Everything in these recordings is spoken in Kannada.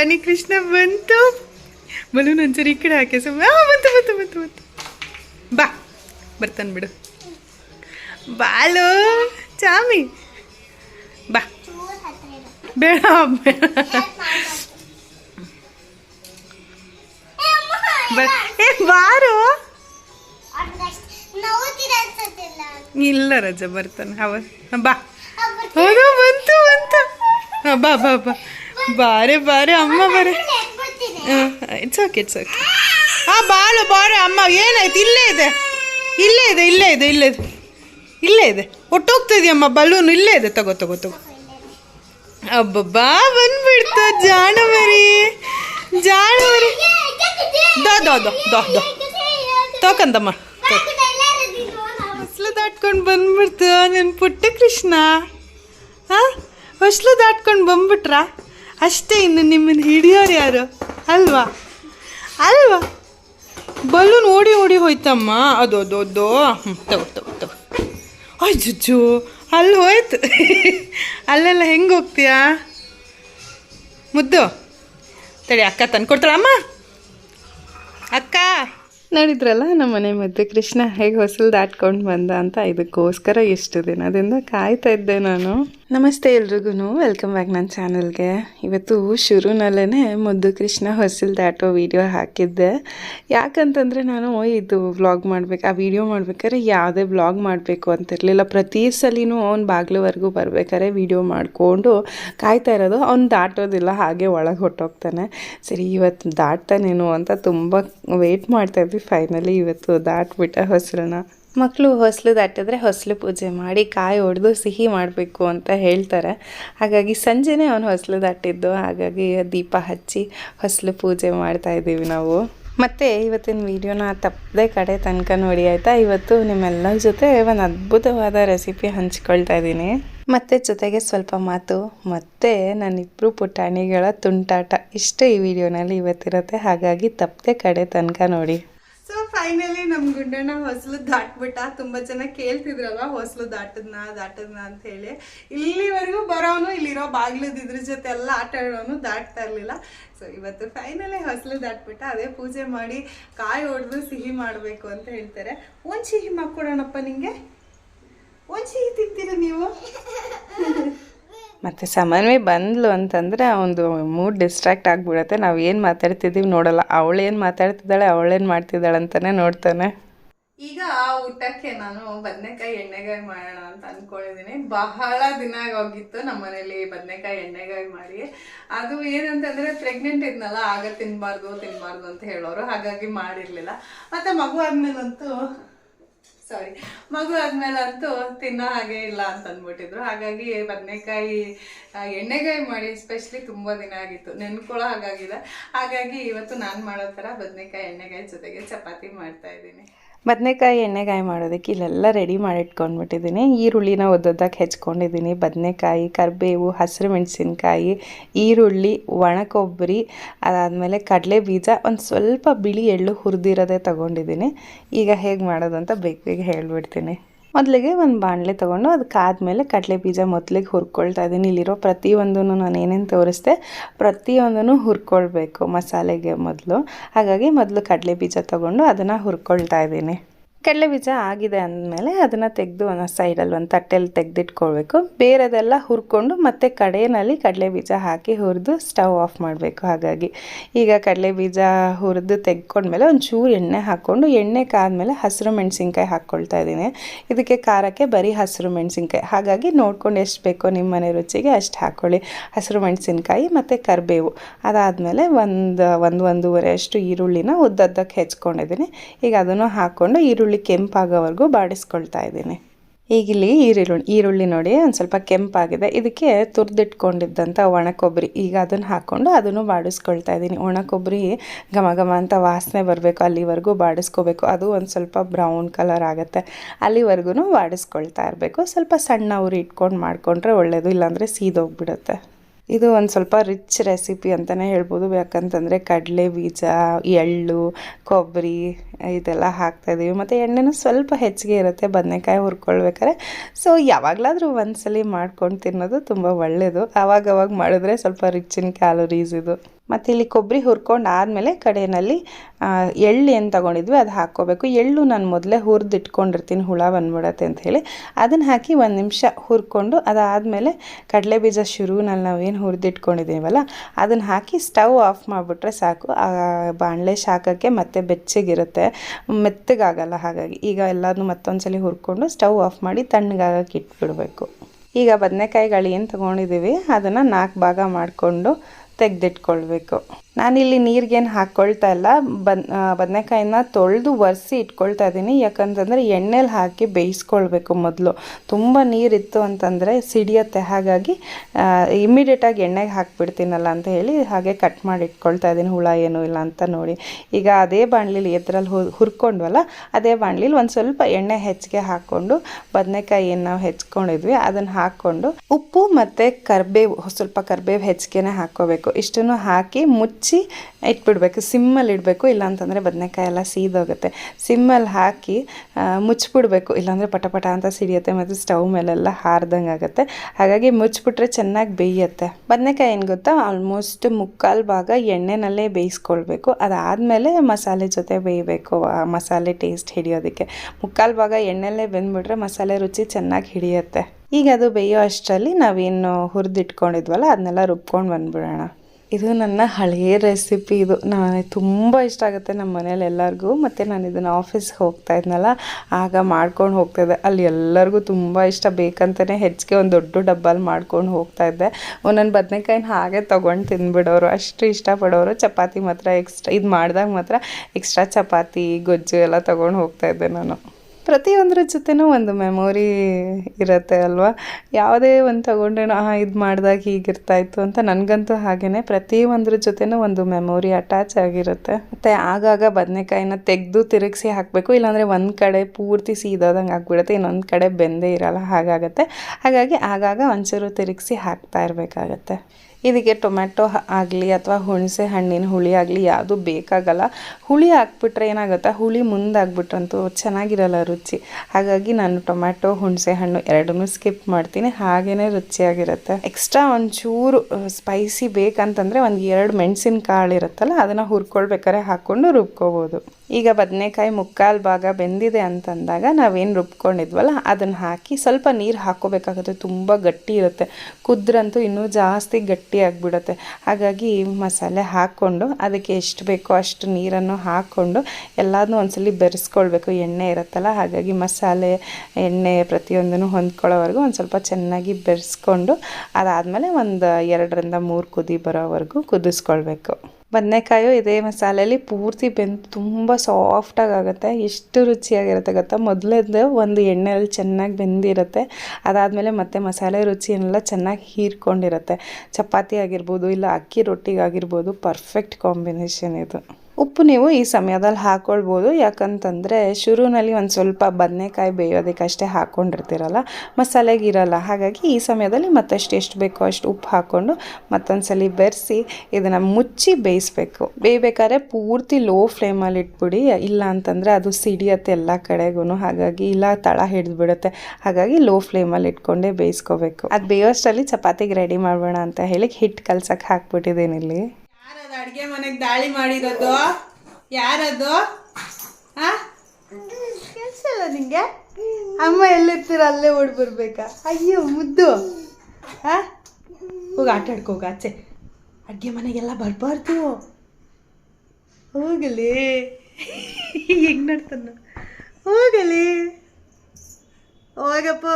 ಪುಟ್ಟಾಣಿ ಕೃಷ್ಣ ಬಂತು ಬಲೂನ್ ಒಂದ್ಸರಿ ಈ ಕಡೆ ಹಾಕಿ ಸುಮ್ಮ ಆ, ಬಂತು ಬಂತು ಬಂತು ಬಂತು ಬಾ ಬರ್ತಾನೆ ಬಿಡು ಬಾಲು ಚಾಮಿ ಬಾ ಬೇಡ ಬೇಡ ಬ- ಏ ಬಾರು ಇಲ್ಲ ರಜ ಬರ್ತಾನೆ ಹವ ಬಾ ಹೌದು ಬಂತು ಬಂತು ಹಾ, ಬಾ ಬಾ ಬಾ ಬಾರೆ ಬಾರೆ ಅಮ್ಮ ಬಾರೆ. ಇಟ್ಸ್ ಓಕೆ ಇಟ್ಸ್ ಓಕೆ ಹಾ ಬಾಳು ಬಾರೆ ಅಮ್ಮ ಏನಾಯ್ತು? ಇಲ್ಲೇ ಇದೆ. ಇಲ್ಲೇ ಇದೆ ಇಲ್ಲೇ ಇದೆ ಇಲ್ಲೇ ಇದೆ. ಇಲ್ಲೇ ಇದೆ. ಒಟ್ಟೋಗ್ತಿದ್ಯಮ್ಮ ಬಲೂನ್ ಇಲ್ಲೇ ಇದೆ. ತಗೋ ತಗೋ ತಗೋ. ಅಬ್ಬಬ್ಬಾ ಬಂದ್ಬಿಡ್ತ ಜಾಣ ಜಾಣಮರಿ ಜಾಣ ಮರಿ ದೋ ದೋ ದೋ ದೋ ದೋ. ತೋಕಂದಮ್ಮ. ಹೊಸ್ಲು ದಾಟ್ಕೊಂಡು ಬಂದ್ಬಿಡ್ತು. ನನ್ನ ಪುಟ್ಟ ಕೃಷ್ಣ. ಹಾಂ ಹೊಸ್ಲು ದಾಟ್ಕೊಂಡು ಬಂದ್ಬಿಟ್ರಾ? ಅಷ್ಟೇ ಇನ್ನು ನಿಮ್ಮನ್ನು ಹಿಡಿಯೋರು ಯಾರು? ಅಲ್ವಾ? ಅಲ್ವಾ? ಬಲೂನ್ ಓಡಿ ಓಡಿ ಹೋಯ್ತಮ್ಮ. ಅದು ಅದು ಅದು. ತಗೋ ತಗೋ ತಗೋ. ಅಜ್ಜು ಅಲ್ಲಿ ಹೋಯ್ತು. ಅಲ್ಲೆಲ್ಲ ಹೆಂಗೆ ಹೋಗ್ತೀಯಾ? ಮುದ್ದು, ತಡಿ, ಅಕ್ಕ ತಂದು ಕೊಡ್ತಾಳಮ್ಮ ಅಕ್ಕ. ನೋಡಿದ್ರಲ್ಲ, ನಮ್ಮ ಮನೆ ಮಧ್ಯೆ ಕೃಷ್ಣ ಹೇಗೆ ಹೊಸಲು ದಾಟ್ಕೊಂಡು ಬಂದ ಅಂತ ಇದಕ್ಕೋಸ್ಕರ ಎಷ್ಟು ದಿನದಿಂದ ಕಾಯ್ತಾ ಇದ್ದೆ ನಾನು. ನಮಸ್ತೆ ಎಲ್ರಿಗೂ ವೆಲ್ಕಮ್ ಬ್ಯಾಕ್ ನನ್ನ ಚಾನಲ್ಗೆ. ಇವತ್ತು ಶುರುನಲ್ಲೇ ಮುದ್ದು ಕೃಷ್ಣ ಹೊಸಲು ದಾಟೋ ವಿಡಿಯೋ ಹಾಕಿದ್ದೆ. ಯಾಕಂತಂದರೆ ನಾನು ಇದು ವ್ಲಾಗ್ ಮಾಡ್ಬೇಕು, ಆ ವಿಡಿಯೋ ಮಾಡ್ಬೇಕಾದ್ರೆ ಯಾವುದೇ ವ್ಲಾಗ್ ಮಾಡಬೇಕು ಅಂತಿರಲಿಲ್ಲ. ಪ್ರತಿ ಸಲಿನೂ ಅವ್ನು ಬಾಗ್ಲವರೆಗೂ ಬರ್ಬೇಕಾದ್ರೆ ವಿಡಿಯೋ ಮಾಡಿಕೊಂಡು ಕಾಯ್ತಾ ಇರೋದು. ಅವ್ನು ದಾಟೋದಿಲ್ಲ, ಹಾಗೆ ಒಳಗೆ ಹೊಟ್ಟೋಗ್ತಾನೆ ಸರಿ ಇವತ್ತು ದಾಟ್ತಾನೇನು ಅಂತ ತುಂಬ ವೆಯ್ಟ್ ಮಾಡ್ತಾ ಇದ್ವಿ. ಫೈನಲಿ ಇವತ್ತು ದಾಟ್ಬಿಟ್ಟ ಹೊಸಲನ್ನ ಮಕ್ಕಳು ಹೊಸಲು ದಾಟಿದ್ರೆ ಹೊಸಲು ಪೂಜೆ ಮಾಡಿ ಕಾಯಿ ಹೊಡೆದು ಸಿಹಿ ಮಾಡಬೇಕು ಅಂತ ಹೇಳ್ತಾರೆ. ಹಾಗಾಗಿ ಸಂಜೆನೇ ಅವನು ಹೊಸಲು ದಾಟಿದ್ದು, ಹಾಗಾಗಿ ದೀಪ ಹಚ್ಚಿ ಹೊಸಲು ಪೂಜೆ ಮಾಡ್ತಾ ಇದ್ದೀವಿ ನಾವು. ಮತ್ತು ಇವತ್ತಿನ ವಿಡಿಯೋನ ತಪ್ಪದೆ ಕಡೆ ತನಕ ನೋಡಿ, ಆಯಿತಾ? ಇವತ್ತು ನಿಮ್ಮೆಲ್ಲರ ಜೊತೆ ಒಂದು ಅದ್ಭುತವಾದ ರೆಸಿಪಿ ಹಂಚ್ಕೊಳ್ತಾ ಇದ್ದೀನಿ. ಮತ್ತು ಜೊತೆಗೆ ಸ್ವಲ್ಪ ಮಾತು, ಮತ್ತು ನನ್ನಿಬ್ಬರು ಪುಟಾಣಿಗಳ ತುಂಟಾಟ. ಇಷ್ಟೇ ಈ ವಿಡಿಯೋನಲ್ಲಿ ಇವತ್ತಿರುತ್ತೆ. ಹಾಗಾಗಿ ತಪ್ಪದೆ ಕಡೆ ತನಕ ನೋಡಿ. ಫೈನಲಿ ನಮ್ ಗುಂಡಣ್ಣ ಹೊಸಲು ದಾಟ್ಬಿಟ್ಟ. ತುಂಬಾ ಜನ ಕೇಳ್ತಿದ್ರಲ್ವ ಹೊಸಲು ದಾಟದ್ನ ದಾಟದ್ನ ಅಂತ ಹೇಳಿ. ಇಲ್ಲಿವರೆಗೂ ಬರೋನು, ಇಲ್ಲಿರೋ ಬಾಗ್ಲದ ಇದ್ರ ಜೊತೆ ಎಲ್ಲ ಆಟ ಆಡೋನು ದಾಟ್ತಾ ಇರ್ಲಿಲ್ಲ. ಸೊ ಇವತ್ತು ಫೈನಲಿ ಹೊಸಲು ದಾಟ್ಬಿಟ್ಟ. ಅದೇ ಪೂಜೆ ಮಾಡಿ ಕಾಯಿ ಹೊಡೆದು ಸಿಹಿ ಮಾಡಬೇಕು ಅಂತ ಹೇಳ್ತಾರೆ. ಒಂದ್ ಸಿಹಿ ಮಾಡ್ಕೊಡೋಣಪ್ಪ ನಿಂಗೆ. ಒಂದ್ ಸಿಹಿ ತಿಂತೀರ ನೀವು? ಮತ್ತು ಸಮನ್ವಿ ಬಂದ್ಲು ಅಂತಂದರೆ ಒಂದು ಮೂಡ್ ಡಿಸ್ಟ್ರಾಕ್ಟ್ ಆಗಿಬಿಡತ್ತೆ. ನಾವು ಏನು ಮಾತಾಡ್ತಿದ್ದೀವಿ ನೋಡಲ್ಲ. ಅವಳೇನು ಮಾತಾಡ್ತಿದ್ದಾಳೆ ಅವಳೇನು ಮಾಡ್ತಿದ್ದಾಳೆ ಅಂತಲೇ ನೋಡ್ತಾನೆ. ಈಗ ಊಟಕ್ಕೆ ನಾನು ಬದನೆಕಾಯಿ ಎಣ್ಣೆಗಾಯಿ ಮಾಡೋಣ ಅಂತ ಅಂದ್ಕೊಂಡಿದ್ದೀನಿ ಬಹಳ ದಿನ ಆಗೋಗಿತ್ತು ನಮ್ಮ ಮನೇಲಿ ಬದನೆಕಾಯಿ ಎಣ್ಣೆಗಾಯಿ ಮಾಡಿ. ಅದು ಏನಂತಂದರೆ ಪ್ರೆಗ್ನೆಂಟ್ ಇದ್ನಲ್ಲ, ಆಗ ತಿನ್ನಬಾರ್ದು ತಿನ್ನಬಾರ್ದು ಅಂತ ಹೇಳೋರು. ಹಾಗಾಗಿ ಮಾಡಿರಲಿಲ್ಲ. ಮತ್ತು ಮಗು ಆದ್ಮೇಲಂತೂ ಸಾರಿ ಮಗು ಆದ್ಮೇಲಂತೂ ತಿನ್ನೋ ಹಾಗೆ ಇಲ್ಲ ಅಂತ ಅಂದ್ಬಿಟ್ಟಿದ್ರು. ಹಾಗಾಗಿ ಬದನೆಕಾಯಿ ಎಣ್ಣೆಗಾಯಿ ಮಾಡಿ ಸ್ಪೆಷಲಿ ತುಂಬ ದಿನ ಆಗಿತ್ತು. ನೆನ್ಕೊಳ್ಳೋ ಹಾಗಾಗಿದೆ. ಹಾಗಾಗಿ ಇವತ್ತು ನಾನು ಮಾಡೋ ಥರ ಬದನೆಕಾಯಿ, ಎಣ್ಣೆಗಾಯಿ ಜೊತೆಗೆ ಚಪಾತಿ ಮಾಡ್ತಾ ಇದ್ದೀನಿ. ಬದನೆಕಾಯಿ ಎಣ್ಣೆಗಾಯಿ ಮಾಡೋದಕ್ಕೆ ಇಲ್ಲೆಲ್ಲ ರೆಡಿ ಮಾಡಿ ಇಟ್ಕೊಂಡ್ಬಿಟ್ಟಿದ್ದೀನಿ ಈರುಳ್ಳಿನ ಒದ್ದೊದ್ದಾಗಿ ಹೆಚ್ಕೊಂಡಿದ್ದೀನಿ ಬದನೆಕಾಯಿ, ಕರಿಬೇವು, ಹಸಿರು ಮೆಣಸಿನ್ಕಾಯಿ, ಈರುಳ್ಳಿ ಒಣ ಕೊಬ್ಬರಿ ಅದಾದಮೇಲೆ ಕಡಲೆ ಬೀಜ ಒಂದು ಸ್ವಲ್ಪ ಬಿಳಿ ಎಳ್ಳು ಹುರಿದಿರೋದೇ ತೊಗೊಂಡಿದ್ದೀನಿ ಈಗ ಹೇಗೆ ಮಾಡೋದು ಅಂತ ಬೇಗ ಬೇಗ ಹೇಳ್ಬಿಡ್ತೀನಿ. ಮೊದಲಿಗೆ ಒಂದು ಬಾಣಲೆ ತೊಗೊಂಡು ಅದಕ್ಕಾದ್ಮೇಲೆ ಕಡಲೆ ಬೀಜ ಮೊದಲಿಗೆ ಹುರ್ಕೊಳ್ತಾ ಇದ್ದೀನಿ ಇಲ್ಲಿರೋ ಪ್ರತಿಯೊಂದನ್ನು ನಾನು ಏನೇನು ತೋರಿಸ್ದೆ ಪ್ರತಿಯೊಂದನ್ನು ಹುರ್ಕೊಳ್ಬೇಕು ಮಸಾಲೆಗೆ ಮೊದಲು. ಹಾಗಾಗಿ ಮೊದಲು ಕಡಲೆ ಬೀಜ ತೊಗೊಂಡು ಅದನ್ನು ಹುರ್ಕೊಳ್ತಾ ಇದ್ದೀನಿ ಕಡಲೆ ಬೀಜ ಆಗಿದೆ ಅಂದಮೇಲೆ ಅದನ್ನು ತೆಗೆದು ಒಂದು ಸೈಡಲ್ಲಿ ಒಂದು ತಟ್ಟೆಯಲ್ಲಿ ತೆಗೆದಿಟ್ಕೊಳ್ಬೇಕು. ಬೇರೆದೆಲ್ಲ ಹುರ್ಕೊಂಡು ಮತ್ತೆ ಕಡೆಯಲ್ಲಿ ಕಡಲೆ ಬೀಜ ಹಾಕಿ ಹುರಿದು ಸ್ಟವ್ ಆಫ್ ಮಾಡಬೇಕು ಹಾಗಾಗಿ. ಈಗ ಕಡಲೆ ಬೀಜ ಹುರಿದು ತೆಗ್ಕೊಂಡ್ಮೇಲೆ ಒಂದು ಚೂರು ಎಣ್ಣೆ ಹಾಕ್ಕೊಂಡು, ಎಣ್ಣೆ ಕಾದ್ಮೇಲೆ ಹಸಿರು ಮೆಣಸಿನ್ಕಾಯಿ ಹಾಕ್ಕೊಳ್ತಾ ಇದ್ದೀನಿ. ಇದಕ್ಕೆ ಖಾರಕ್ಕೆ ಬರೀ ಹಸಿರು ಮೆಣಸಿನ್ಕಾಯಿ. ಹಾಗಾಗಿ ನೋಡ್ಕೊಂಡು ಎಷ್ಟು ಬೇಕೋ ನಿಮ್ಮ ಮನೆ ರುಚಿಗೆ ಅಷ್ಟು ಹಾಕ್ಕೊಳ್ಳಿ ಹಸಿರು ಮೆಣಸಿನ್ಕಾಯಿ ಮತ್ತು ಕರಿಬೇವು. ಅದಾದಮೇಲೆ ಒಂದು ಒಂದು, ಒಂದೂವರೆ ಅಷ್ಟು ಈರುಳ್ಳಿನ ಉದ್ದದ್ದಕ್ಕೆ ಹೆಚ್ಕೊಂಡಿದ್ದೀನಿ. ಈಗ ಅದನ್ನು ಹಾಕ್ಕೊಂಡು ಈರುಳ್ಳಿ ಕೆಂಪಾಗೋವರೆಗೂ ಬಾಡಿಸ್ಕೊಳ್ತಾ ಇದ್ದೀನಿ. ಈಗ ಇಲ್ಲಿ ಈರುಳ್ಳಿ ಈರುಳ್ಳಿ ನೋಡಿ, ಒಂದು ಸ್ವಲ್ಪ ಕೆಂಪಾಗಿದೆ. ಇದಕ್ಕೆ ತುರಿದಿಟ್ಕೊಂಡಿದ್ದಂಥ ಒಣ ಕೊಬ್ಬರಿ ಈಗ ಅದನ್ನು ಹಾಕ್ಕೊಂಡು ಅದನ್ನು ಬಾಡಿಸ್ಕೊಳ್ತಾ ಇದ್ದೀನಿ. ಒಣ ಕೊಬ್ಬರಿ ಘಮ ಘಮ ಅಂತ ವಾಸನೆ ಬರಬೇಕು, ಅಲ್ಲಿವರೆಗೂ ಬಾಡಿಸ್ಕೋಬೇಕು. ಅದು ಒಂದು ಸ್ವಲ್ಪ ಬ್ರೌನ್ ಕಲರ್ ಆಗುತ್ತೆ. ಅಲ್ಲಿವರೆಗೂ ಬಾಡಿಸ್ಕೊಳ್ತಾ ಇರಬೇಕು. ಸ್ವಲ್ಪ ಸಣ್ಣ ಉರಿ ಇಟ್ಕೊಂಡು ಮಾಡಿಕೊಂಡ್ರೆ ಒಳ್ಳೆಯದು ಇಲ್ಲಾಂದರೆ ಸೀದೋಗ್ಬಿಡುತ್ತೆ. ಇದು ಒಂದು ಸ್ವಲ್ಪ ರಿಚ್ ರೆಸಿಪಿ ಅಂತಲೇ ಹೇಳ್ಬೋದು. ಯಾಕಂತಂದರೆ ಕಡಲೆ ಬೀಜ, ಎಳ್ಳು, ಕೊಬ್ಬರಿ ಇದೆಲ್ಲ ಹಾಕ್ತಾಯಿದ್ದೀವಿ ಮತ್ತು ಎಣ್ಣೆನೂ ಸ್ವಲ್ಪ ಹೆಚ್ಚಿಗೆ ಇರುತ್ತೆ. ಬದನೆಕಾಯಿ ಹುರ್ಕೊಳ್ಬೇಕಾದ್ರೆ. ಸೊ ಯಾವಾಗಲಾದರೂ ಒಂದ್ಸಲಿ ಮಾಡ್ಕೊಂಡು ತಿನ್ನೋದು ತುಂಬ ಒಳ್ಳೆಯದು ಆವಾಗವಾಗ ಮಾಡಿದ್ರೆ ಸ್ವಲ್ಪ ರಿಚ್ ಇನ್ ಕ್ಯಾಲೋರೀಸ್ ಇದು. ಮತ್ತು ಇಲ್ಲಿ ಕೊಬ್ಬರಿ ಹುರ್ಕೊಂಡು ಆದಮೇಲೆ ಕಡೆಯಲ್ಲಿ ಎಳ್ಳು ಏನು ತೊಗೊಂಡಿದ್ವಿ, ಅದು ಹಾಕ್ಕೋಬೇಕು. ಎಳ್ಳು ನಾನು ಮೊದಲೇ ಹುರಿದು ಇಟ್ಕೊಂಡಿರ್ತೀನಿ ಹುಳ ಬಂದ್ಬಿಡತ್ತೆ ಅಂತ ಹೇಳಿ. ಅದನ್ನು ಹಾಕಿ ಒಂದು ನಿಮಿಷ ಹುರ್ಕೊಂಡು, ಅದಾದಮೇಲೆ ಕಡಲೆ ಬೀಜ ಶುರುವಿನಲ್ಲಿ ನಾವೇನು ಹುರಿದಿಟ್ಕೊಂಡಿದ್ದೀವಲ್ಲ ಅದನ್ನು ಹಾಕಿ ಸ್ಟವ್ ಆಫ್ ಮಾಡಿಬಿಟ್ರೆ ಸಾಕು. ಆ, ಬಾಣಲೆ ಶಾಖಕ್ಕೆ ಮತ್ತೆ ಬೆಚ್ಚಗಿರುತ್ತೆ. ಮೆತ್ತಗಾಗಲ್ಲ ಹಾಗಾಗಿ. ಈಗ ಎಲ್ಲದನ್ನೂ ಮತ್ತೊಂದ್ಸಲಿ ಹುರ್ಕೊಂಡು ಸ್ಟವ್ ಆಫ್ ಮಾಡಿ ತಣ್ಣಗಾಗಕ್ಕೆ ಇಟ್ಬಿಡಬೇಕು. ಈಗ ಬದನೆಕಾಯಿಗಳು ಏನು ತೊಗೊಂಡಿದ್ದೀವಿ ಅದನ್ನು ನಾಲ್ಕು ಭಾಗ ಮಾಡಿಕೊಂಡು ತೆಗೆದಿಟ್ಕೊಳ್ಬೇಕು. ನಾನಿಲ್ಲಿ ನೀರಿಗೇನು ಹಾಕ್ಕೊಳ್ತಾ ಇಲ್ಲ. ಬದ್ ಬದನೆಕಾಯಿನ ತೊಳೆದು ಒರೆಸಿ ಇಟ್ಕೊಳ್ತಾ ಇದ್ದೀನಿ ಯಾಕಂತಂದರೆ ಎಣ್ಣೆಲಿ ಹಾಕಿ ಬೇಯಿಸ್ಕೊಳ್ಬೇಕು ಮೊದಲು. ತುಂಬ ನೀರಿತ್ತು ಅಂತಂದರೆ ಸಿಡಿಯತ್ತೆ. ಹಾಗಾಗಿ ಇಮ್ಮಿಡಿಯೇಟಾಗಿ ಎಣ್ಣೆಗೆ ಹಾಕ್ಬಿಡ್ತೀನಲ್ಲ ಅಂತ ಹೇಳಿ ಹಾಗೆ ಕಟ್ ಮಾಡಿ ಇಟ್ಕೊಳ್ತಾ ಇದ್ದೀನಿ ಹುಳ ಏನೂ ಇಲ್ಲ ಅಂತ ನೋಡಿ. ಈಗ ಅದೇ ಬಾಣಲಿಲಿ ಎದ್ರಲ್ಲಿ ಹುರ್ಕೊಂಡ್ವಲ್ಲ, ಅದೇ ಬಾಣಲಿಲಿ ಒಂದು ಸ್ವಲ್ಪ ಎಣ್ಣೆ ಹೆಚ್ಚಿಗೆ ಹಾಕ್ಕೊಂಡು ಬದನೆಕಾಯಿ ಏನು ನಾವು ಹೆಚ್ಕೊಂಡಿದ್ವಿ ಅದನ್ನು ಹಾಕ್ಕೊಂಡು ಉಪ್ಪು ಮತ್ತು ಕರ್ಬೇವು, ಸ್ವಲ್ಪ ಕರ್ಬೇವು ಹೆಚ್ಚಿಗೆನೇ ಹಾಕ್ಕೋಬೇಕು. ಇಷ್ಟನ್ನು ಹಾಕಿ ಮುಚ್ಚಿ ಇಟ್ಬಿಡ್ಬೇಕು, ಸಿಮ್ಮಲ್ಲಿ ಇಡಬೇಕು, ಇಲ್ಲಾಂತಂದರೆ ಬದನೆಕಾಯಿ ಎಲ್ಲ ಸೀದೋಗುತ್ತೆ. ಸಿಮ್ಮಲ್ಲಿ ಹಾಕಿ ಮುಚ್ಚಿಬಿಡಬೇಕು ಇಲ್ಲಾಂದರೆ ಪಟ ಪಟ ಅಂತ ಸಿಡಿಯುತ್ತೆ, ಮತ್ತು ಸ್ಟವ್ ಮೇಲೆಲ್ಲ ಹಾರ್ದಂಗೆ ಆಗುತ್ತೆ. ಹಾಗಾಗಿ ಮುಚ್ಚಿಬಿಟ್ರೆ ಚೆನ್ನಾಗಿ ಬೇಯುತ್ತೆ. ಬದನೆಕಾಯಿ ಏನು ಗೊತ್ತಾ? ಆಲ್ಮೋಸ್ಟ್ ಮುಕ್ಕಾಲು ಭಾಗ ಎಣ್ಣೆನಲ್ಲೇ ಬೇಯಿಸ್ಕೊಳ್ಬೇಕು. ಅದಾದಮೇಲೆ ಮಸಾಲೆ ಜೊತೆ ಬೇಯಬೇಕು ಮಸಾಲೆ ಟೇಸ್ಟ್ ಹಿಡಿಯೋದಕ್ಕೆ. ಮುಕ್ಕಾಲು ಭಾಗ ಎಣ್ಣೆಲ್ಲೇ ಬೆಂದ್ಬಿಟ್ರೆ ಮಸಾಲೆ ರುಚಿ ಚೆನ್ನಾಗಿ ಹಿಡಿಯುತ್ತೆ. ಈಗ ಅದು ಬೇಯೋ ಅಷ್ಟರಲ್ಲಿ ನಾವೇನು ಹುರಿದಿಟ್ಕೊಂಡಿದ್ವಲ್ಲ, ಅದನ್ನೆಲ್ಲ ರುಬ್ಕೊಂಡು ಬಂದ್ಬಿಡೋಣ. ಇದು ನನ್ನ ಹಳೆಯ ರೆಸಿಪಿ ಇದು. ನಾನು ತುಂಬ ಇಷ್ಟ ಆಗುತ್ತೆ ನಮ್ಮ ಮನೇಲಿ ಎಲ್ಲರಿಗೂ. ಮತ್ತು ನಾನು ಇದನ್ನು ಆಫೀಸ್ಗೆ ಹೋಗ್ತಾ ಇದ್ನಲ್ಲ, ಆಗ ಮಾಡ್ಕೊಂಡು ಹೋಗ್ತಾ ಇದ್ದೆ. ಅಲ್ಲಿ ಎಲ್ಲರಿಗೂ ತುಂಬ ಇಷ್ಟ. ಬೇಕಂತಲೇ ಹೆಚ್ಚಿಗೆ ಒಂದು ದೊಡ್ಡ ಡಬ್ಬಲ್ಲಿ ಮಾಡ್ಕೊಂಡು ಹೋಗ್ತಾ ಇದ್ದೆ. ಒಂದೊಂದು ಬದನೆಕಾಯಿನ ಹಾಗೆ ತೊಗೊಂಡು ತಿಂದ್ಬಿಡೋರು ಅಷ್ಟು ಇಷ್ಟಪಡೋರು ಚಪಾತಿ ಮಾತ್ರ ಎಕ್ಸ್ಟ್ರಾ ಇದು ಮಾಡಿದಾಗ ಮಾತ್ರ ಎಕ್ಸ್ಟ್ರಾ ಚಪಾತಿ, ಗೊಜ್ಜು ಎಲ್ಲ ತೊಗೊಂಡು ಹೋಗ್ತಾ ಇದ್ದೆ ನಾನು. ಪ್ರತಿಯೊಂದರ ಜೊತೆನೂ ಒಂದು ಮೆಮೊರಿ ಇರುತ್ತೆ ಅಲ್ವಾ? ಯಾವುದೇ ಒಂದು ತಗೊಂಡ್ರೆ ಹಾಂ ಇದು ಮಾಡಿದಾಗ ಹೀಗಿರ್ತಾಯಿತ್ತು ಅಂತ ನನಗಂತೂ ಹಾಗೇ ಪ್ರತಿಯೊಂದ್ರ ಜೊತೆನೂ ಒಂದು ಮೆಮೊರಿ ಅಟ್ಯಾಚ್ ಆಗಿರುತ್ತೆ. ಮತ್ತು ಆಗಾಗ ಬದನೆಕಾಯಿನ ತೆಗೆದು ತಿರುಗಿಸಿ ಹಾಕಬೇಕು. ಇಲ್ಲಾಂದರೆ ಒಂದು ಕಡೆ ಪೂರ್ತಿ ಸೀದೋದಂಗೆ ಆಗಿಬಿಡುತ್ತೆ. ಇನ್ನೊಂದು ಕಡೆ ಬೆಂದೇ ಇರಲ್ಲ, ಹಾಗಾಗತ್ತೆ. ಹಾಗಾಗಿ ಆಗಾಗ ಒಂಚೂರು ತಿರುಗಿಸಿ ಹಾಕ್ತಾ ಇರಬೇಕಾಗತ್ತೆ. ಇದಕ್ಕೆ ಟೊಮೆಟೊ ಆಗಲಿ ಅಥವಾ ಹುಣಸೆ ಹಣ್ಣಿನ ಹುಳಿ ಆಗಲಿ ಯಾವುದು ಬೇಕಾಗಲ್ಲ. ಹುಳಿ ಹಾಕ್ಬಿಟ್ರೆ ಏನಾಗುತ್ತೆ? ಹುಳಿ ಮುಂದಾಗ್ಬಿಟ್ರಂತೂ ಚೆನ್ನಾಗಿರಲ್ಲ ರುಚಿ. ಹಾಗಾಗಿ ನಾನು ಟೊಮ್ಯಾಟೊ, ಹುಣಸೆ ಹಣ್ಣು ಎರಡನ್ನೂ ಸ್ಕಿಪ್ ಮಾಡ್ತೀನಿ. ಹಾಗೇ ರುಚಿಯಾಗಿರುತ್ತೆ. ಎಕ್ಸ್ಟ್ರಾ ಒಂಚೂರು ಸ್ಪೈಸಿ ಬೇಕಂತಂದರೆ ಒಂದು ಎರಡು ಮೆಣಸಿನ ಕಾಳು ಇರುತ್ತಲ್ಲ, ಅದನ್ನು ಹುರ್ಕೊಳ್ಬೇಕಾದ್ರೆ ಹಾಕ್ಕೊಂಡು ರುಬ್ಕೋಬೋದು. ಈಗ ಬದನೆಕಾಯಿ ಮುಕ್ಕಾಲು ಭಾಗ ಬೆಂದಿದೆ ಅಂತಂದಾಗ ನಾವೇನು ರುಬ್ಕೊಂಡಿದ್ವಲ್ಲ ಅದನ್ನು ಹಾಕಿ ಸ್ವಲ್ಪ ನೀರು ಹಾಕ್ಕೋಬೇಕಾಗುತ್ತೆ ತುಂಬ ಗಟ್ಟಿ ಇರುತ್ತೆ. ಕುದ್ರಂತೂ ಇನ್ನೂ ಜಾಸ್ತಿ ಗಟ್ಟಿ ಆಗಿಬಿಡುತ್ತೆ. ಹಾಗಾಗಿ ಮಸಾಲೆ ಹಾಕ್ಕೊಂಡು ಅದಕ್ಕೆ ಎಷ್ಟು ಬೇಕೋ ಅಷ್ಟು ನೀರನ್ನು ಹಾಕ್ಕೊಂಡು ಎಲ್ಲದನ್ನೂ ಒಂದ್ಸಲಿ ಬೆರೆಸ್ಕೊಳ್ಬೇಕು. ಎಣ್ಣೆ ಇರುತ್ತಲ್ಲ, ಹಾಗಾಗಿ ಮಸಾಲೆ, ಎಣ್ಣೆ ಪ್ರತಿಯೊಂದನ್ನು ಹೊಂದ್ಕೊಳ್ಳೋವರೆಗೂ ಒಂದು ಸ್ವಲ್ಪ ಚೆನ್ನಾಗಿ ಬೆರೆಸ್ಕೊಂಡು ಅದಾದಮೇಲೆ ಒಂದು ಎರಡರಿಂದ ಮೂರು ಕುದಿ ಬರೋವರೆಗೂ ಕುದಿಸ್ಕೊಳ್ಬೇಕು. ಬದನೆಕಾಯು ಇದೇ ಮಸಾಲೆಯಲ್ಲಿ ಪೂರ್ತಿ ಬೆಂದು ತುಂಬ ಸಾಫ್ಟಾಗಿ ಆಗುತ್ತೆ ಎಷ್ಟು ರುಚಿಯಾಗಿರುತ್ತೆ ಗೊತ್ತಾ? ಮೊದಲೇದು ಒಂದು ಎಣ್ಣೆಯಲ್ಲಿ ಚೆನ್ನಾಗಿ ಬೆಂದಿರುತ್ತೆ. ಅದಾದಮೇಲೆ ಮತ್ತೆ ಮಸಾಲೆ ರುಚಿಯನ್ನೆಲ್ಲ ಚೆನ್ನಾಗಿ ಹೀರ್ಕೊಂಡಿರುತ್ತೆ. ಚಪಾತಿ ಆಗಿರ್ಬೋದು, ಇಲ್ಲ ಅಕ್ಕಿ ರೊಟ್ಟಿಗಾಗಿರ್ಬೋದು ಪರ್ಫೆಕ್ಟ್ ಕಾಂಬಿನೇಷನ್ ಇದು. ಉಪ್ಪು ನೀವು ಈ ಸಮಯದಲ್ಲಿ ಹಾಕ್ಕೊಳ್ಬೋದು ಯಾಕಂತಂದರೆ ಶುರುವಿನಲ್ಲಿ ಒಂದು ಸ್ವಲ್ಪ ಬದನೆಕಾಯಿ ಬೇಯೋದಕ್ಕಷ್ಟೇ ಹಾಕ್ಕೊಂಡಿರ್ತೀರಲ್ಲ ಮಸಾಲೆಗೆ ಇರಲ್ಲ ಹಾಗಾಗಿ ಈ ಸಮಯದಲ್ಲಿ ಮತ್ತಷ್ಟು ಎಷ್ಟು ಬೇಕೋ ಅಷ್ಟು ಉಪ್ಪು ಹಾಕ್ಕೊಂಡು ಮತ್ತೊಂದು ಸಲ ಬೆರೆಸಿ ಇದನ್ನು ಮುಚ್ಚಿ ಬೇಯಿಸ್ಬೇಕು. ಬೇಯಬೇಕಾದ್ರೆ ಪೂರ್ತಿ ಲೋ ಫ್ಲೇಮಲ್ಲಿ ಇಟ್ಬಿಡಿ. ಇಲ್ಲ ಅಂತಂದರೆ ಅದು ಸಿಡಿಯತ್ತೆ ಎಲ್ಲ ಕಡೆಗೂ ಹಾಗಾಗಿ ಇಲ್ಲ, ತಳ ಹಿಡಿದ್ಬಿಡುತ್ತೆ. ಹಾಗಾಗಿ ಲೋ ಫ್ಲೇಮಲ್ಲಿ ಇಟ್ಕೊಂಡೇ ಬೇಯಿಸ್ಕೋಬೇಕು. ಅದು ಬೇಯೋಷ್ಟರಲ್ಲಿ ಚಪಾತಿಗೆ ರೆಡಿ ಮಾಡೋಣ ಅಂತ ಹೇಳಿ ಹಿಟ್ಟು ಕಲ್ಸಕ್ಕೆ ಹಾಕ್ಬಿಟ್ಟಿದ್ದೀನಿ ಇಲ್ಲಿ. ಯಾರದು ಅಡ್ಗೆ ಮನೆಗೆ ದಾಳಿ ಮಾಡಿರೋದು? ಯಾರದು? ಹಾ? ಕೆಲಸ ನಿಂಗೆ? ಅಮ್ಮ ಎಲ್ಲಿರ್ತೀರ ಅಲ್ಲೇ ಓಡ್ ಬರ್ಬೇಕಾ ಅಯ್ಯೋ, ಮುದ್ದು. ಹೋಗ ಹೋಗಿ ಆಟ ಆಡ್ಕೋಗ, ಆಚೆ. ಅಡ್ಗೆ ಮನೆಗೆಲ್ಲ ಬರ್ಬಾರ್ದು. ಹೋಗಲಿ. ಹೆಂಗ್ ನಡ್ತಾನ? ಹೋಗಲಿ. ಹೋಗಪ್ಪ.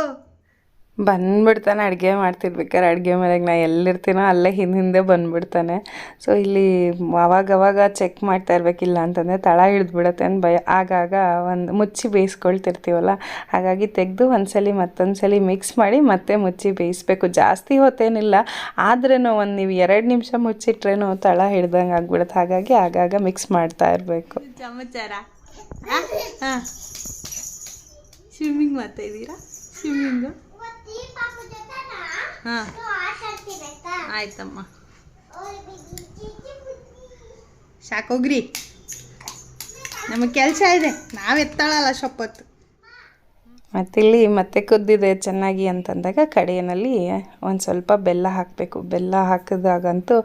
ಬಂದ್ಬಿಡ್ತಾನೆ, ಅಡುಗೆ ಮಾಡ್ತಿರ್ಬೇಕಾದ್ರೆ ಅಡುಗೆ ಮನೆಗೆ ನಾ ಎಲ್ಲಿರ್ತೀನೋ ಅಲ್ಲೇ ಹಿಂದೆ ಹಿಂದೆ ಬಂದ್ಬಿಡ್ತಾನೆ. ಸೊ ಇಲ್ಲಿ ಅವಾಗ ಅವಾಗ ಚೆಕ್ ಮಾಡ್ತಾ ಇರಬೇಕಿಲ್ಲ ಅಂತಂದರೆ ತಳ ಹಿಡಿದ್ಬಿಡತ್ತೆ ಅಂತ ಭಯ. ಆಗಾಗ ಒಂದು ಮುಚ್ಚಿ ಬೇಯಿಸ್ಕೊಳ್ತಿರ್ತೀವಲ್ಲ, ಹಾಗಾಗಿ ತೆಗೆದು ಒಂದ್ಸಲಿ ಮತ್ತೊಂದ್ಸಲಿ ಮಿಕ್ಸ್ ಮಾಡಿ ಮತ್ತೆ ಮುಚ್ಚಿ ಬೇಯಿಸ್ಬೇಕು. ಜಾಸ್ತಿ ಹೊತ್ತೇನಿಲ್ಲ ಆದ್ರೂ ಒಂದು ನೀವು ಎರಡು ನಿಮಿಷ ಮುಚ್ಚಿಟ್ರೇನು ತಳ ಹಿಡ್ದಂಗೆ ಆಗ್ಬಿಡುತ್ತೆ. ಹಾಗಾಗಿ ಆಗಾಗ ಮಿಕ್ಸ್ ಮಾಡ್ತಾ ಇರಬೇಕು. ಸ್ವಿಮ್ಮಿಂಗ್ ಮಾಡ್ತಾ ಇದ್ದೀರಾ ಸ್ವಿಮ್ಮಿಂಗು ಹಾಂ. ಆಯ್ತಮ್ಮ. ಸಾಕೋಗ್ರಿ ನಮಗೆ ಕೆಲಸ ಇದೆ. ನಾವು ಎತ್ತಾಳಲ್ಲ ಸೊಪ್ಪತ್ತು ಮತ್ತಿಲ್ಲಿ ಮತ್ತೆ ಕುದ್ದಿದೆ ಚೆನ್ನಾಗಿ ಅಂತಂದಾಗ ಕಡೆಯಲ್ಲಿ ಒಂದು ಸ್ವಲ್ಪ ಬೆಲ್ಲ ಹಾಕಬೇಕು. ಬೆಲ್ಲ ಹಾಕಿದಾಗಂತೂ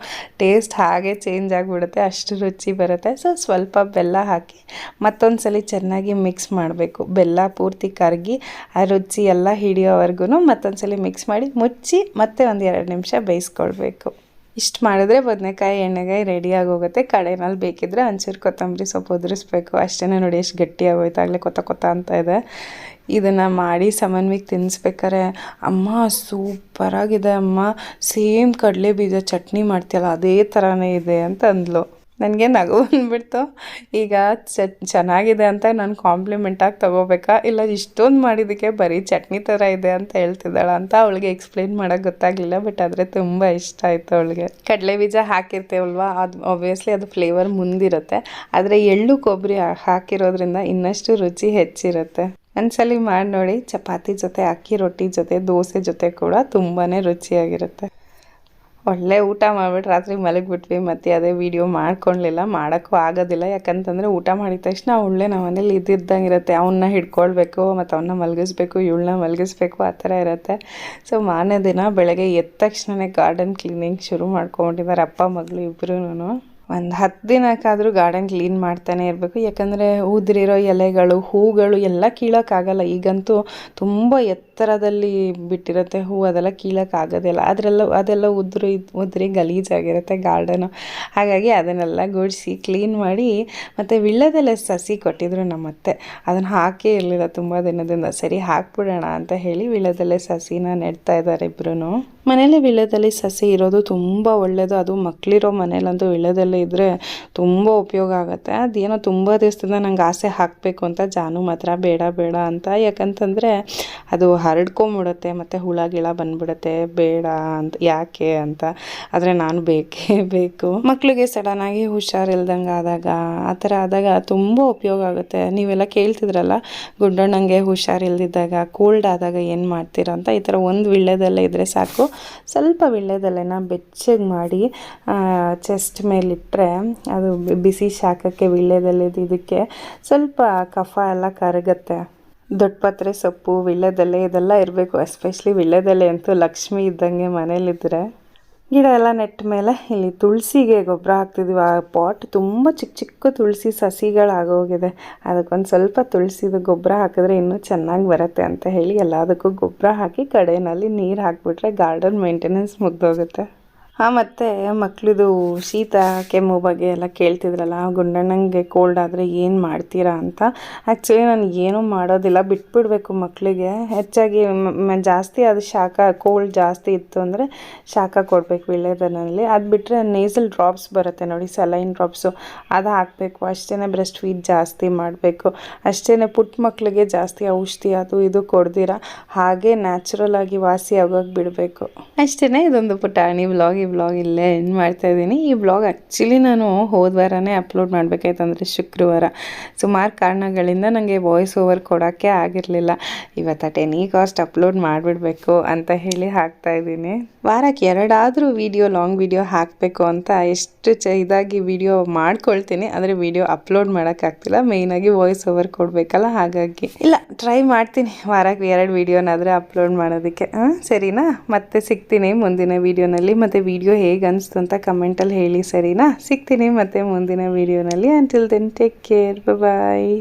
ಟೇಸ್ಟ್ ಹಾಗೆ ಚೇಂಜ್ ಆಗಿಬಿಡುತ್ತೆ, ಅಷ್ಟು ರುಚಿ ಬರುತ್ತೆ. ಸೊ ಸ್ವಲ್ಪ ಬೆಲ್ಲ ಹಾಕಿ ಮತ್ತೊಂದು ಸಲ ಚೆನ್ನಾಗಿ ಮಿಕ್ಸ್ ಮಾಡಬೇಕು. ಬೆಲ್ಲ ಪೂರ್ತಿ ಕರಗಿ ಆ ರುಚಿ ಎಲ್ಲ ಹಿಡಿಯೋವರೆಗೂ ಮತ್ತೊಂದು ಸಲ ಮಿಕ್ಸ್ ಮಾಡಿ ಮುಚ್ಚಿ ಮತ್ತೆ ಒಂದು ಎರಡು ನಿಮಿಷ ಬೇಯಿಸ್ಕೊಳ್ಬೇಕು. ಇಷ್ಟು ಮಾಡಿದ್ರೆ ಬದನೆಕಾಯಿ ಎಣ್ಣೆಗಾಯಿ ರೆಡಿಯಾಗಿ ಹೋಗುತ್ತೆ ಕಡೆಯಲ್ಲಿ ಬೇಕಿದ್ರೆ ಒಂಚೂರು ಕೊತ್ತಂಬರಿ ಸೊಪ್ಪು ಉದುರಿಸ್ಬೇಕು. ಅಷ್ಟೇ ನೋಡಿ ಎಷ್ಟು ಗಟ್ಟಿಯಾಗೋಯ್ತಾಗಲೇ ಕೊತ್ತ ಕೊತ್ತ ಅಂತ ಇದೆ. ಇದನ್ನು ಮಾಡಿ ಸಮನ್ವಿಗೆ ತಿನ್ನಿಸ್ಬೇಕಾರೆ ಅಮ್ಮ ಸೂಪರಾಗಿದೆ ಅಮ್ಮ. ಸೇಮ್ ಕಡಲೆ ಬೀಜ ಚಟ್ನಿ ಮಾಡ್ತೀಯಲ್ಲ, ಅದೇ ಥರನೇ ಇದೆ ಅಂತ ಅಂದ್ಲು. ನನಗೆ ನಗು ಬಂದ್ಬಿಡ್ತು. ಈಗ ಚೆನ್ನಾಗಿದೆ ಅಂತ ನಾನು ಕಾಂಪ್ಲಿಮೆಂಟಾಗಿ ತೊಗೋಬೇಕಾ? ಇಲ್ಲ ಇಷ್ಟೊಂದು ಮಾಡಿದ್ದಕ್ಕೆ ಬರೀ ಚಟ್ನಿ ಥರ ಇದೆ ಅಂತ ಹೇಳ್ತಿದ್ದಾಳ ಅಂತ ಅವಳಿಗೆ ಎಕ್ಸ್ಪ್ಲೈನ್ ಮಾಡೋಕ್ಕೆ ಗೊತ್ತಾಗಲಿಲ್ಲ ಬಟ್ ಆದರೆ ತುಂಬ ಇಷ್ಟ ಆಯಿತು ಅವಳಿಗೆ. ಕಡಲೆ ಬೀಜ ಹಾಕಿರ್ತೇವಲ್ವಾ? ಅದು ಒಬ್ವಿಯಸ್ಲಿ ಅದು ಫ್ಲೇವರ್ ಮುಂದಿರುತ್ತೆ. ಆದರೆ ಎಳ್ಳು ಕೊಬ್ಬರಿ ಹಾಕಿರೋದ್ರಿಂದ ಇನ್ನಷ್ಟು ರುಚಿ ಹೆಚ್ಚಿರುತ್ತೆ. ಒಂದ್ಸಲಿ ಮಾಡಿ ನೋಡಿ, ಚಪಾತಿ ಜೊತೆ, ಅಕ್ಕಿ ರೊಟ್ಟಿ ಜೊತೆ, ದೋಸೆ ಜೊತೆ ಕೂಡ ತುಂಬಾ ರುಚಿಯಾಗಿರುತ್ತೆ. ಒಳ್ಳೆ ಊಟ ಮಾಡಿಬಿಟ್ಟು ರಾತ್ರಿ ಮಲಗಿಬಿಟ್ವಿ, ಮತ್ತು ಅದೇ ವಿಡಿಯೋ ಮಾಡ್ಕೊಳ್ಲಿಲ್ಲ, ಮಾಡೋಕ್ಕೂ ಆಗೋದಿಲ್ಲ. ಯಾಕಂತಂದರೆ ಊಟ ಮಾಡಿದ ತಕ್ಷಣ ಒಳ್ಳೆ ನಮ್ಮ ಮನೇಲಿ ಇದ್ದಿದ್ದಂಗೆ ಇರುತ್ತೆ. ಅವನ್ನ ಹಿಡ್ಕೊಳ್ಬೇಕು, ಮತ್ತು ಅವನ್ನ ಮಲಗಿಸ್ಬೇಕು, ಇವಳನ್ನ ಮಲಗಿಸ್ಬೇಕು, ಆ ಥರ ಇರುತ್ತೆ. ಸೊ ಮಾರನೇ ದಿನ ಬೆಳಗ್ಗೆ ಎದ್ದ ತಕ್ಷಣವೇ ಗಾರ್ಡನ್ ಕ್ಲೀನಿಂಗ್ ಶುರು ಮಾಡ್ಕೊಂಡಿದ್ದಾರೆ ಅಪ್ಪ, ಮಗಳು ಇಬ್ಬರೂ ಒಂದು ಹತ್ತು ದಿನಕ್ಕಾದರೂ ಗಾರ್ಡನ್ ಕ್ಲೀನ್ ಮಾಡ್ತಾನೆ ಇರಬೇಕು. ಯಾಕಂದರೆ ಉದುರಿರೋ ಎಲೆಗಳು, ಹೂಗಳು ಎಲ್ಲ ಕೀಳೋಕ್ಕಾಗಲ್ಲ. ಈಗಂತೂ ತುಂಬ ಎತ್ತರದಲ್ಲಿ ಬಿಟ್ಟಿರುತ್ತೆ ಹೂ, ಅದೆಲ್ಲ ಕೀಳೋಕ್ಕಾಗೋದಿಲ್ಲ ಅದರೆಲ್ಲ, ಅದೆಲ್ಲ ಉದುರಿ ಉದುರಿ ಗಲೀಜಾಗಿರುತ್ತೆ ಗಾರ್ಡನು ಹಾಗಾಗಿ ಅದನ್ನೆಲ್ಲ ಗುಡಿಸಿ ಕ್ಲೀನ್ ಮಾಡಿ, ಮತ್ತು ವಿಳ್ಳದೆಲೆ ಸಸಿ ಕೊಟ್ಟಿದ್ರು ನಮ್ಮತ್ತೆ. ಅದನ್ನು ಹಾಕೇ ಇರಲಿಲ್ಲ ತುಂಬ ದಿನದಿಂದ. ಸರಿ, ಹಾಕ್ಬಿಡೋಣ ಅಂತ ಹೇಳಿ ವಿಳ್ಳದೆಲೆ ಸಸಿನ ನೆಡ್ತಾ ಇದ್ದಾರೆ ಇಬ್ಬರೂ ಮನೇಲಿ ವಿಳ್ಯದಲ್ಲಿ ಸಸಿ ಇರೋದು ತುಂಬ ಒಳ್ಳೆಯದು ಅದು ಮಕ್ಕಳಿರೋ ಮನೇಲಂತೂ ವಿಳ್ಯದಲ್ಲಿ ಇದ್ದರೆ ತುಂಬ ಉಪಯೋಗ ಆಗುತ್ತೆ. ಅದೇನೋ ತುಂಬ ದಿವಸದಿಂದ ನಂಗೆ ಆಸೆ ಹಾಕಬೇಕು ಅಂತ ಜಾನು ಮಾತ್ರ, ಬೇಡ ಬೇಡ ಅಂತ. ಯಾಕಂತಂದರೆ ಅದು ಹರಡ್ಕೊಂಬಿಡುತ್ತೆ, ಮತ್ತು ಹುಳ, ಗಿಳ ಬಂದ್ಬಿಡುತ್ತೆ, ಬೇಡ ಅಂತ, ಯಾಕೆ ಅಂತ. ಆದರೆ ನಾನು ಬೇಕೇ ಬೇಕು. ಮಕ್ಕಳಿಗೆ ಸಡನ್ನಾಗಿ ಹುಷಾರಿಲ್ದಂಗೆ ಆದಾಗ, ಆ ಥರ ಆದಾಗ ತುಂಬ ಉಪಯೋಗ ಆಗುತ್ತೆ. ನೀವೆಲ್ಲ ಕೇಳ್ತಿದ್ರಲ್ಲ ಗುಡ್ಡಣ್ಣಂಗೆ ಹುಷಾರಿಲ್ದಿದ್ದಾಗ ಕೋಲ್ಡ್ ಆದಾಗ ಏನು ಮಾಡ್ತೀರ ಅಂತ. ಈ ಥರ ಒಂದು ವಿಳ್ಯದಲ್ಲೇ ಇದ್ದರೆ ಸಾಕು. ಸ್ವಲ್ಪ ವಿಳ್ಯದೆಲೆನ ಬೆಚ್ಚಗೆ ಮಾಡಿ ಚೆಸ್ಟ್ ಮೇಲಿಟ್ಟರೆ ಅದು ಬಿಸಿ ಶಾಖಕ್ಕೆ ವಿಳ್ಯದೆಲೆದು ಇದಕ್ಕೆ ಸ್ವಲ್ಪ ಕಫ ಎಲ್ಲ ಕರಗುತ್ತೆ. ದೊಡ್ಡಪತ್ರೆ ಸೊಪ್ಪು ವಿಳ್ಯದೆಲೆ ಇದೆಲ್ಲ ಇರಬೇಕು ಎಸ್ಪೆಷಲಿ ವಿಳ್ಯದೆಲೆ ಅಂತೂ ಲಕ್ಷ್ಮಿ ಇದ್ದಂಗೆ ಮನೇಲಿದ್ದರೆ ಗಿಡ ಎಲ್ಲ ನೆಟ್ಟ ಮೇಲೆ ಇಲ್ಲಿ ತುಳಸಿಗೆ ಗೊಬ್ಬರ ಹಾಕ್ತಿದ್ವಿ. ಆ ಪಾಟ್ ತುಂಬ ಚಿಕ್ಕ ಚಿಕ್ಕ ತುಳಸಿ ಸಸಿಗಳಾಗೋಗಿದೆ. ಅದಕ್ಕೊಂದು ಸ್ವಲ್ಪ ತುಳಸಿದು ಗೊಬ್ಬರ ಹಾಕಿದ್ರೆ ಇನ್ನೂ ಚೆನ್ನಾಗಿ ಬರುತ್ತೆ ಅಂತ ಹೇಳಿ ಎಲ್ಲದಕ್ಕೂ ಗೊಬ್ಬರ ಹಾಕಿ ಕಡೆಯಲ್ಲಿ ನೀರು ಹಾಕಿಬಿಟ್ರೆ ಗಾರ್ಡನ್ ಮೇಂಟೆನೆನ್ಸ್ ಮುಗ್ದೋಗುತ್ತೆ. ಹಾಂ, ಮತ್ತು ಮಕ್ಕಳದು ಶೀತ, ಕೆಮ್ಮು ಬಗ್ಗೆ ಎಲ್ಲ ಕೇಳ್ತಿದ್ರಲ್ಲ, ಗುಂಡಣ್ಣಂಗೆ ಕೋಲ್ಡ್ ಆದರೆ ಏನು ಮಾಡ್ತೀರಾ ಅಂತ. ಆ್ಯಕ್ಚುಲಿ ನಾನು ಏನೂ ಮಾಡೋದಿಲ್ಲ, ಬಿಟ್ಬಿಡಬೇಕು ಮಕ್ಕಳಿಗೆ ಹೆಚ್ಚಾಗಿ ಜಾಸ್ತಿ ಅದು ಶಾಖ ಕೋಲ್ಡ್ ಜಾಸ್ತಿ ಇತ್ತು ಅಂದರೆ ಶಾಖ ಕೊಡಬೇಕು ವಿಳ್ಯದನಲ್ಲಿ. ಅದು ಬಿಟ್ಟರೆ ನೇಸಲ್ ಡ್ರಾಪ್ಸ್ ಬರುತ್ತೆ ನೋಡಿ ಸಲೈನ್ ಡ್ರಾಪ್ಸು ಅದು ಹಾಕಬೇಕು ಅಷ್ಟೇ ಬ್ರೆಸ್ಟ್ ಫೀಡ್ ಜಾಸ್ತಿ ಮಾಡಬೇಕು. ಅಷ್ಟೇ ಪುಟ್ಟ ಮಕ್ಕಳಿಗೆ ಜಾಸ್ತಿ ಔಷಧಿ ಅದು ಇದು ಕೊಡ್ದಿರ ಹಾಗೆ ನ್ಯಾಚುರಲ್ ಆಗಿ ವಾಸಿ ಆಗೋಕೆ ಬಿಡಬೇಕು. ಅಷ್ಟೇ ಇದೊಂದು ಪುಟಾಣಿ ವ್ಲಾಗ್ ಈ ವ್ಲಾಗ್ ಇಲ್ಲೇ ಎಂಡ್ ಮಾಡ್ತಾ ಇದ್ದೀನಿ. ಈ ವ್ಲಾಗ್ ಆ್ಯಕ್ಚುಲಿ ನಾನು ಹೋದ ವಾರನೇ ಅಪ್ಲೋಡ್ ಮಾಡಬೇಕಾಯ್ತು ಅಂದರೆ ಶುಕ್ರವಾರ. ಸುಮಾರು ಕಾರಣಗಳಿಂದ ನನಗೆ ವಾಯ್ಸ್ ಓವರ್ ಕೊಡೋಕ್ಕೆ ಆಗಿರಲಿಲ್ಲ. ಇವತ್ತು ಟೆನಿ ಕಾಸ್ಟ್ ಅಪ್ಲೋಡ್ ಮಾಡಿಬಿಡ್ಬೇಕು ಅಂತ ಹೇಳಿ ಹಾಕ್ತಾ ಇದ್ದೀನಿ. ವಾರಕ್ಕೆ ಎರಡಾದರೂ ವಿಡಿಯೋ ಲಾಂಗ್ ವಿಡಿಯೋ ಹಾಕಬೇಕು ಅಂತ ಎಷ್ಟು ಚ ಇದಾಗಿ ವಿಡಿಯೋ ಮಾಡ್ಕೊಳ್ತೀನಿ. ಆದರೆ ವಿಡಿಯೋ ಅಪ್ಲೋಡ್ ಮಾಡೋಕ್ಕಾಗ್ತಿಲ್ಲ ಮೇಯ್ನಾಗಿ ವಾಯ್ಸ್ ಓವರ್ ಕೊಡಬೇಕಲ್ಲ ಹಾಗಾಗಿ. ಇಲ್ಲ ಟ್ರೈ ಮಾಡ್ತೀನಿ. ವಾರಕ್ಕೆ ಎರಡು ವೀಡಿಯೋನಾದರೆ ಅಪ್ಲೋಡ್ ಮಾಡೋದಕ್ಕೆ. ಹಾಂ ಸರಿನಾ? ಮತ್ತೆ ಸಿಗ್ತೀನಿ ಮುಂದಿನ ವಿಡಿಯೋನಲ್ಲಿ ಮತ್ತು ವಿಡಿಯೋ ಹೇಗೆ ಅನಿಸ್ತು ಅಂತ ಕಮೆಂಟಲ್ಲಿ ಹೇಳಿ, ಸರಿನಾ? ಸಿಗ್ತೀನಿ ಮತ್ತೆ ಮುಂದಿನ ವಿಡಿಯೋನಲ್ಲಿ until then take care bye